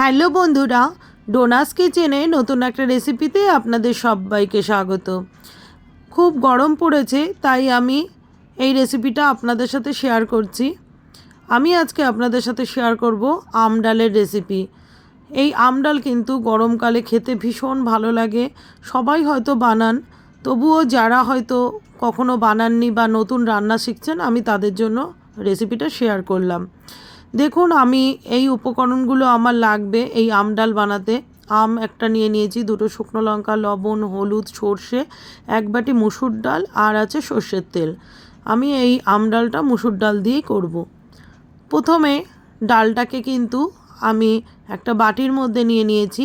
Hello বন্ধুরা ডোনাস কিচেনে নতুন একটা রেসিপিতে আপনাদের সবাইকে স্বাগত। খুব গরম পড়েছে, তাই আমি এই রেসিপিটা আপনাদের সাথে শেয়ার করছি। আমি আজকে আপনাদের সাথে শেয়ার করব আম ডালের রেসিপি। এই আম ডাল কিন্তু গরমকালে খেতে ভীষণ ভালো লাগে, সবাই হয়তো বানান, তবুও যারা হয়তো কখনো বানাননি বা নতুন রান্না শিখছেন, আমি তাদের জন্য রেসিপিটা শেয়ার করলাম। দেখুন, আমি এই উপকরণগুলো আমার লাগবে, এই আম ডাল বানাতে। আম একটা নিয়ে নিয়েছি, দুটো শুকনো লঙ্কা, লবণ, হলুদ, সর্ষে, এক বাটি মুসুর ডাল আর আছে সর্ষের তেল। আমি এই আম ডালটা মুসুর ডাল দিয়েই করব। প্রথমে ডালটাকে কিন্তু আমি একটা বাটির মধ্যে নিয়ে নিয়েছি,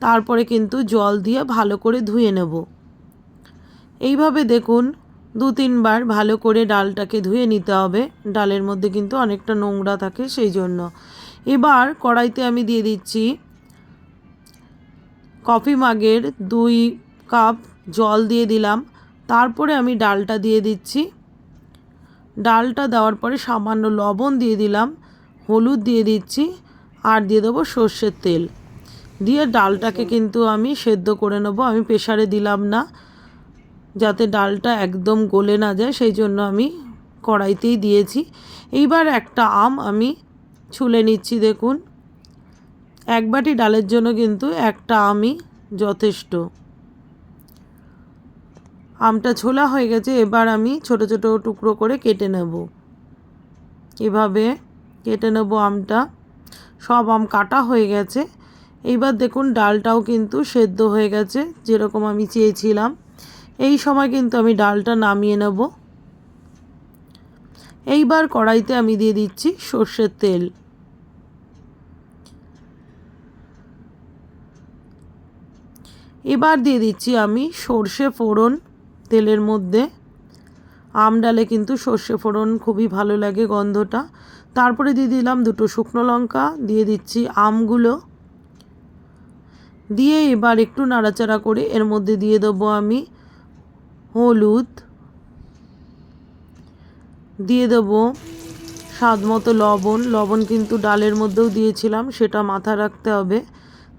তারপরে কিন্তু জল দিয়ে ভালো করে ধুয়ে নেব। এইভাবে দেখুন দু তিনবার ভালো করে ডালটাকে ধুয়ে নিতে হবে। ডালের মধ্যে কিন্তু অনেকটা নোংরা থাকে সেই জন্য। এবার কড়াইতে আমি দিয়ে দিচ্ছি কফি মাগের দুই কাপ জল দিয়ে দিলাম। তারপরে আমি ডালটা দিয়ে দিচ্ছি। ডালটা দেওয়ার পরে সামান্য লবণ দিয়ে দিলাম, হলুদ দিয়ে দিচ্ছি আর দিয়ে দেবো সর্ষের তেল। দিয়ে ডালটাকে কিন্তু আমি সেদ্ধ করে নেব, আমি প্রেশারে দিলাম না। যাতে ডালটা একদম গলে না যায়, সেই জন্য আমি কড়াইতেই দিয়েছি। এইবার একটা আম আমি ছুলে নিচ্ছি, দেখুন। এক বাটি ডালের জন্য কিন্তু একটা আমই যথেষ্ট। আমটা ছোলা হয়ে গেছে, এবার আমি ছোট ছোট টুকরো করে কেটে নেব। এভাবে কেটে নেব আমটা। সব আম কাটা হয়ে গেছে। এইবার দেখুন, ডালটাও কিন্তু সেদ্ধ হয়ে গেছে, যেরকম আমি চেয়েছিলাম। এই সময় কিন্তু আমি ডালটা নামিয়ে নেব। এইবার কড়াইতে আমি দিয়ে দিচ্ছি সর্ষের তেল। এবার দিয়ে দিচ্ছি আমি সর্ষে ফোড়ন তেলের মধ্যে। আম ডালে কিন্তু সর্ষে ফোড়ন খুবই ভালো লাগে গন্ধটা। তারপরে দিয়ে দিলাম দুটো শুকনো লঙ্কা, দিয়ে দিচ্ছি আমগুলো। দিয়ে এবার একটু নাড়াচাড়া করে এর মধ্যে দিয়ে দেবো আমি হলুদ দিয়ে দেবো স্বাদ মতো লবণ। লবণ কিন্তু ডালের মধ্যেও দিয়েছিলাম, সেটা মাথা রাখতে হবে।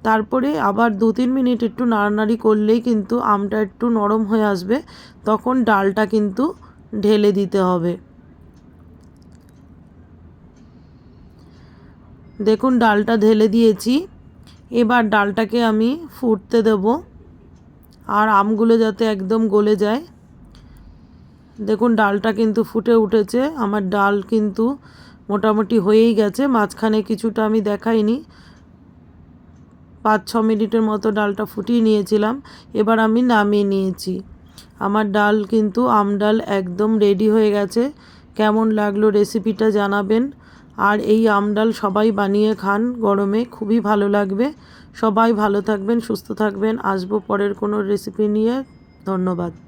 তারপরে আবার দু তিন মিনিট একটু নাড়ানাড়ি করলেই কিন্তু আমটা একটু নরম হয়ে আসবে, তখন ডালটা কিন্তু ঢেলে দিতে হবে। দেখুন, ডালটা ঢেলে দিয়েছি। এবার ডালটাকে আমি ফুটতে দেব। আর আমগুলো যাতে একদম গলে যায়। দেখুন, ডালটা কিন্তু ফুটে উঠেছে। আমার ডাল কিন্তু মোটামুটি হয়েই গেছে। মাঝখানে কিছুটা আমি দেখাইনি। পাঁচ ছ মিনিটের মতো ডালটা ফুটিয়ে নিয়েছিলাম। এবার আমি নামিয়ে নিয়েছি। আমার ডাল কিন্তু, আম ডাল একদম রেডি হয়ে গেছে। কেমন লাগল রেসিপিটা জানাবেন। আর এই আমডাল সবাই বানিয়ে খান গরমে, খুবই ভালো লাগবে। সবাই ভালো থাকবেন, সুস্থ থাকবেন। আসব পরের কোনো রেসিপি নিয়ে। ধন্যবাদ।